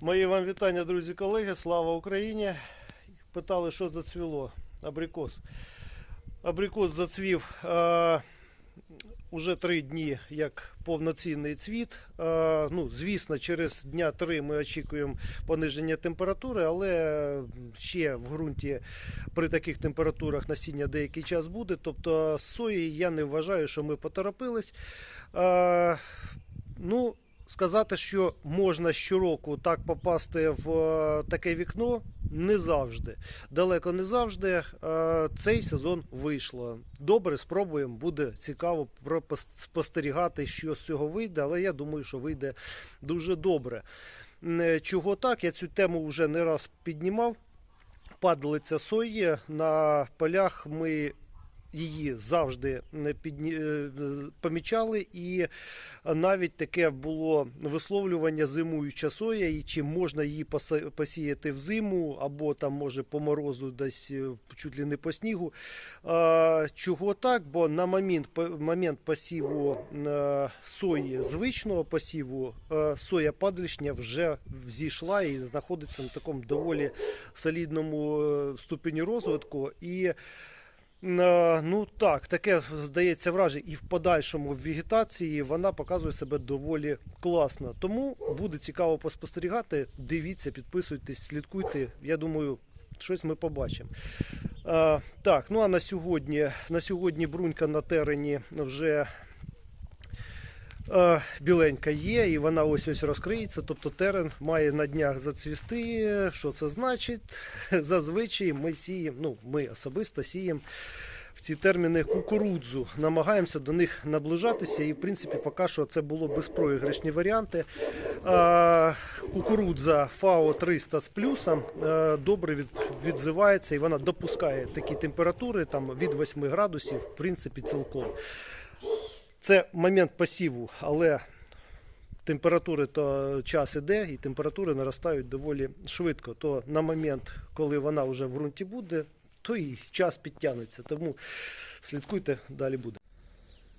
Мої вам вітання, друзі, колеги. Слава Україні. Питали, що зацвіло. Абрикос. Абрикос зацвів е, уже три дні як повноцінний цвіт. Е, ну, звісно, через дня три ми очікуємо пониження температури, але ще в ґрунті при таких температурах насіння деякий час буде. Тобто з сої я не вважаю, що ми поторопились. Е, ну, сказати, що можна щороку так попасти в е, таке вікно, не завжди. Далеко не завжди. Е, Цей сезон вийшло. Добре, спробуємо. Буде цікаво спостерігати, що з цього вийде, але я думаю, що вийде дуже добре. Е, Чого так? Я цю тему вже не раз піднімав. Падалиця сої на полях ми її завжди не підні... е, помічали, і навіть таке було висловлювання зимуюча соя, і чи можна її посіяти в зиму, або там може по морозу десь е, чуть ли не по снігу. Чого так? Бо на момент, момент посіву е, сої, звичного посіву, е, соя падалішня вже взійшла і знаходиться на такому доволі солідному е, ступені розвитку. І Е, Ну так, таке здається враження, і в подальшому в вегетації вона показує себе доволі класно. Тому буде цікаво поспостерігати. Дивіться, підписуйтесь, слідкуйте. Я думаю, щось ми побачимо. Е, так, ну а на сьогодні, на сьогодні брунька на терені вже е, біленька є, і вона ось ось розкриється. Тобто терен має на днях зацвісти. Що це значить? Зазвичай ми сіємо, ну ми особисто сіємо в ці терміни кукурудзу. Намагаємося до них наближатися, і в принципі поки що це було безпроіграшні варіанти. Кукурудза ФАО 300 з плюсом е, добре від, відзивається і вона допускає такі температури там від 8 градусів, в принципі, цілком. Це момент посіву, але температури то час іде, і температури наростають доволі швидко. То на момент, коли вона вже в ґрунті буде, то і час підтягнеться. Тому слідкуйте, далі буде.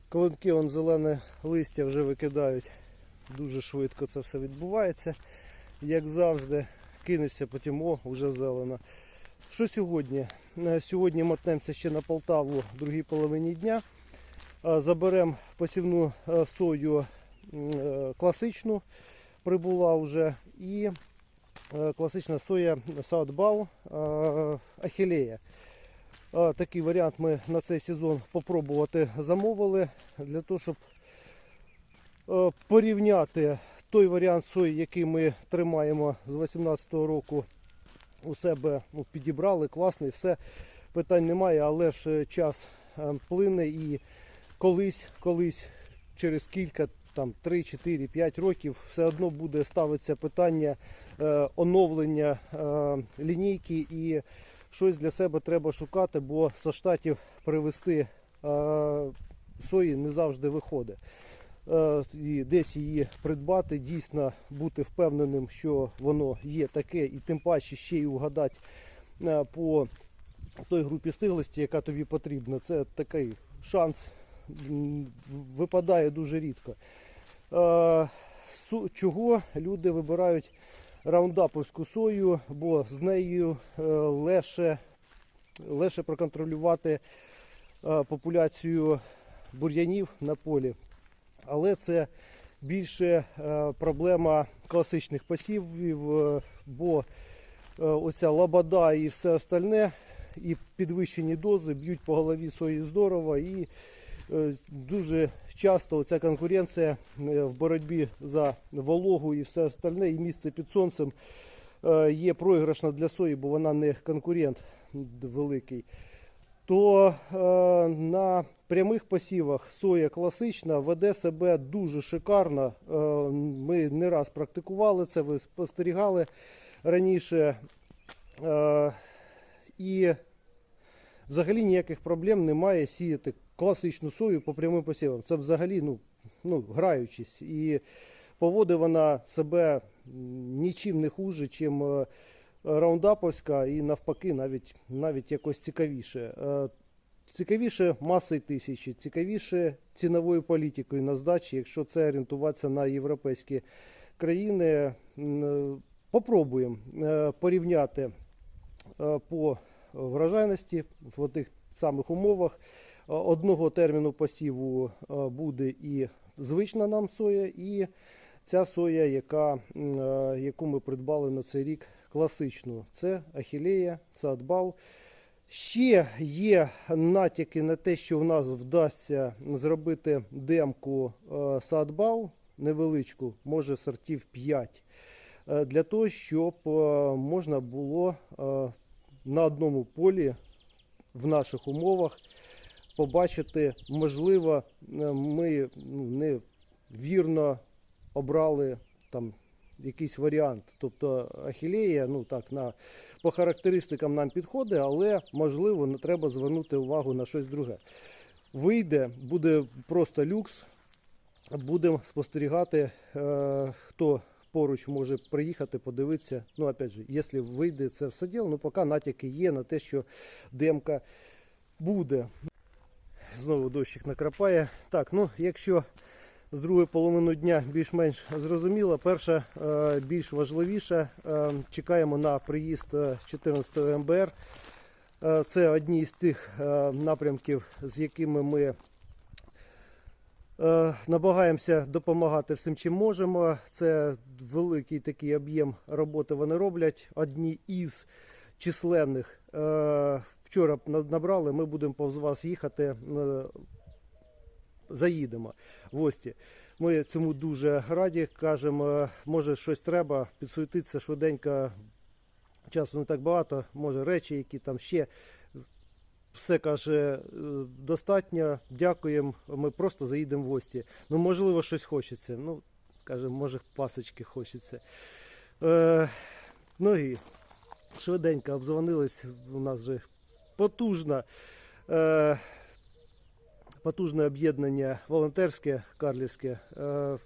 Колонки он зелене листя вже викидають. Дуже швидко це все відбувається. Як завжди, кинешся, потім о, вже зелено. Що сьогодні? Е, Сьогодні мотнемося ще на Полтаву в другій половині дня. Е, Заберемо посівну е, сою е, класичну, прибула вже, і класична соя Саутбау Ахілея. Такий варіант ми на цей сезон попробувати замовили для того, щоб порівняти той варіант сої, який ми тримаємо з 2018 року у себе ну, підібрали, класний, все питань немає, але ж час плине і колись, колись через кілька, там 3, 4, 5 років все одно буде ставитися питання е, оновлення е, лінійки і щось для себе треба шукати, бо со штатів привезти е, сої не завжди виходить. Е, і десь її придбати, дійсно бути впевненим, що воно є таке, і тим паче ще й угадати е, по той групі стиглості, яка тобі потрібна. Це такий шанс випадає дуже рідко. Е, Чого люди вибирають раундапівську сою, бо з нею е, легше, легше проконтролювати е, популяцію бур'янів на полі. Але це більше проблема класичних посівів, бо оця лабада і все остальне, і підвищені дози б'ють по голові сої здорово. І дуже часто ця конкуренція е, в боротьбі за вологу і все остальне, і місце під сонцем е, є проіграшна для сої, бо вона не конкурент великий то е, на прямих посівах соя класична веде себе дуже шикарно. Е, ми не раз практикували це, ви спостерігали раніше. Е, і взагалі ніяких проблем немає сіяти класичну сою по прямим посівам. Це взагалі ну, ну, граючись. І поводить вона себе нічим не хуже, чим е, раундаповська, і навпаки, навіть, навіть якось цікавіше. Е, Цікавіше масою тисячі, цікавіше ціновою політикою на здачі, якщо це орієнтуватися на європейські країни. Е, Попробуємо порівняти по врожайності в тих самих умовах. Е, Одного терміну посіву е, буде і звична нам соя, і ця соя, яка, е, яку ми придбали на цей рік класичну. Це Ахілея, Садбал. Ще є натяки на те, що в нас вдасться зробити демку Садбал невеличку, може сортів 5, е, для того, щоб можна було на одному полі в наших умовах побачити, можливо, е, ми ну, не вірно обрали там якийсь варіант. Тобто ахілея, ну так, на, по характеристикам нам підходить, але можливо не треба звернути увагу на щось друге. Вийде, буде просто люкс. Будемо спостерігати, е, хто поруч може приїхати, подивитися. Ну, опять же, якщо вийде це все діло, ну поки натяки є на те, що демка буде. Знову дощик накрапає. Так, ну якщо з другої половини дня більш-менш зрозуміло, перша е, більш важливіша. Е, чекаємо на приїзд е, 14 МБР. Е, Це одні з тих напрямків, з якими ми Намагаємося допомагати всім, чим можемо. Це великий такий об'єм роботи вони роблять. Одні із численних. Вчора набрали, ми будемо повз вас їхати. е, Заїдемо в гості. Ми цьому дуже раді. Кажемо, може щось треба, підсуетитися швиденько. Часу не так багато, може речі, які там ще все каже, е, достатньо, дякуємо. Ми просто заїдемо в гості. Ну, можливо, щось хочеться. Ну, каже, може, пасочки хочеться. Е, ну і швиденько обзвонились. У нас же потужна. Е, Потужне об'єднання волонтерське, карлівське. Е,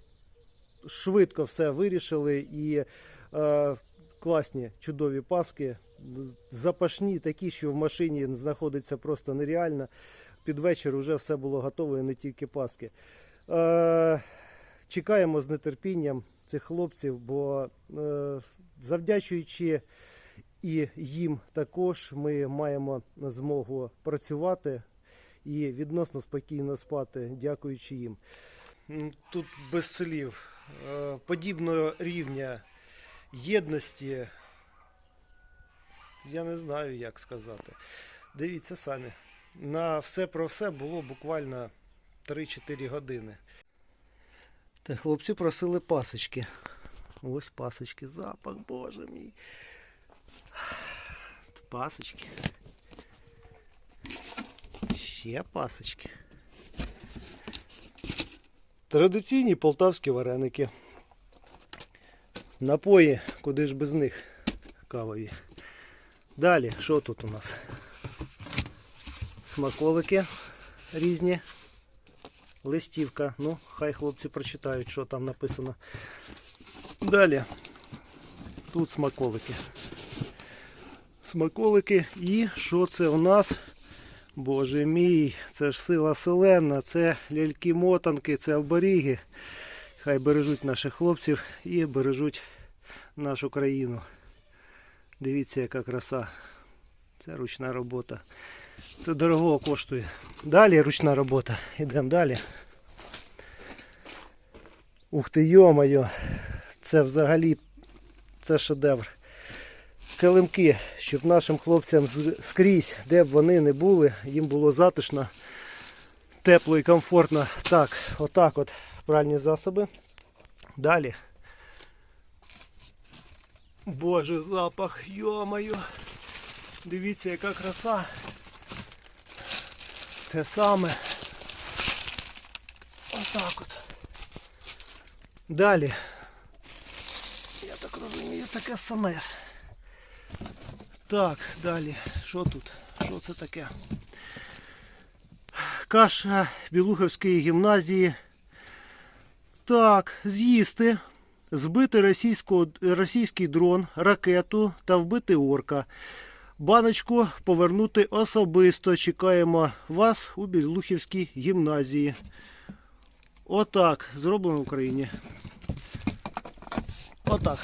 швидко все вирішили і е, класні чудові паски. Запашні такі, що в машині знаходиться просто нереально. Під вечір вже все було готове, і не тільки паски. Е, чекаємо з нетерпінням цих хлопців, бо е, завдячуючи і їм також ми маємо змогу працювати і відносно спокійно спати, дякуючи їм. Тут без слів. Е, Подібного рівня єдності. Я не знаю, як сказати. Дивіться самі. На все про все було буквально 3-4 години. Та хлопці просили пасочки. Ось пасочки, запах, боже мій. Пасочки. Ще пасочки. Традиційні полтавські вареники. Напої, куди ж без них кавові. Далі, що тут у нас? Смаколики різні. Листівка. Ну, хай хлопці прочитають, що там написано. Далі. Тут смаколики. Смаколики. І що це у нас? Боже мій, це ж сила селена, це ляльки-мотанки, це оберіги. Хай бережуть наших хлопців і бережуть нашу країну. Дивіться, яка краса. Це ручна робота. Це дорого коштує. Далі ручна робота. Йдемо далі. Ух ти, йо-моє. Це взагалі це шедевр. Килимки, щоб нашим хлопцям скрізь, де б вони не були, їм було затишно, тепло і комфортно. Так, отак от пральні засоби. Далі. Боже, запах, йо-моє. Дивіться, яка краса. Те саме. Отак от. Далі. Я так розумію, таке саме. Так, далі. Що тут? Що це таке? Каша Білухівської гімназії. Так, з'їсти. Збити російський дрон, ракету та вбити орка. Баночку повернути особисто. Чекаємо вас у Білухівській гімназії. Отак. Зроблено в Україні. Отак.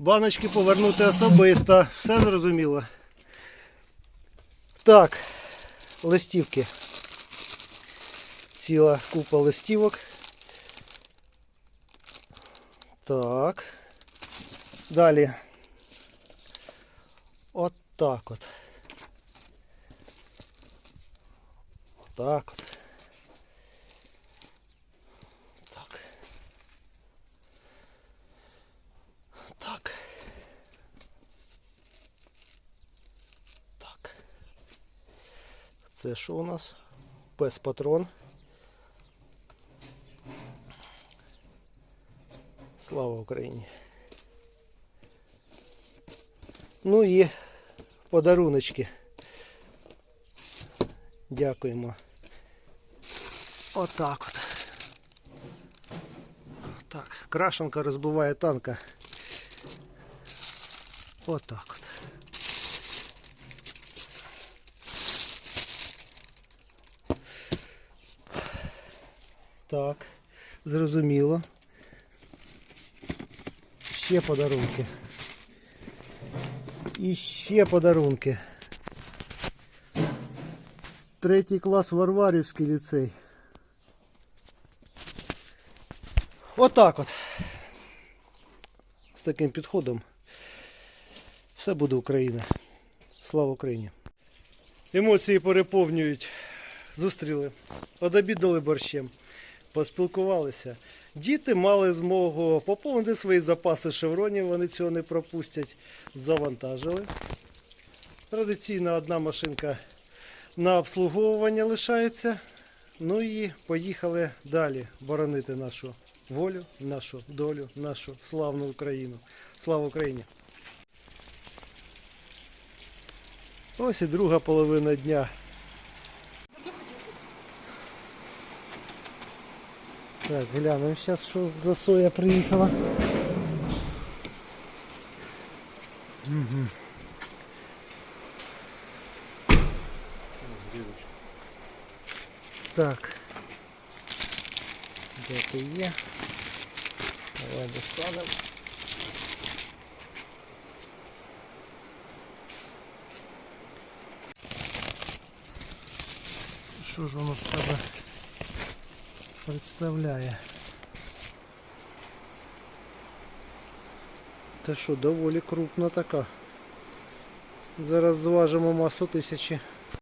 Баночки повернути особисто. Все зрозуміло. Так, листівки. Ціла купа листівок. Так. Далі. От так от. Так от. Так. Так. Так. Це що у нас? Пес патрон. Слава Україні. Ну і подаруночки. Дякуємо. Отак от. Так, крашенка розбиває танка. Отак от. Так, зрозуміло. Ще подарунки. І ще подарунки. Третій клас Варварівський ліцей. Отак от. З таким підходом. Все буде Україна. Слава Україні. Емоції переповнюють. Зустріли. Одобідали борщем. Поспілкувалися. Діти мали змогу поповнити свої запаси шевронів, вони цього не пропустять. Завантажили. Традиційно одна машинка на обслуговування лишається. Ну і поїхали далі боронити нашу волю, нашу долю, нашу славну Україну. Слава Україні! Ось і друга половина дня. Так, глянемо зараз, що за соя приїхала. Угу. Так. Де ти є? Давай достанемо. Що ж воно з себе представляє? Та що, доволі крупна така. Зараз зважимо масу тисячі.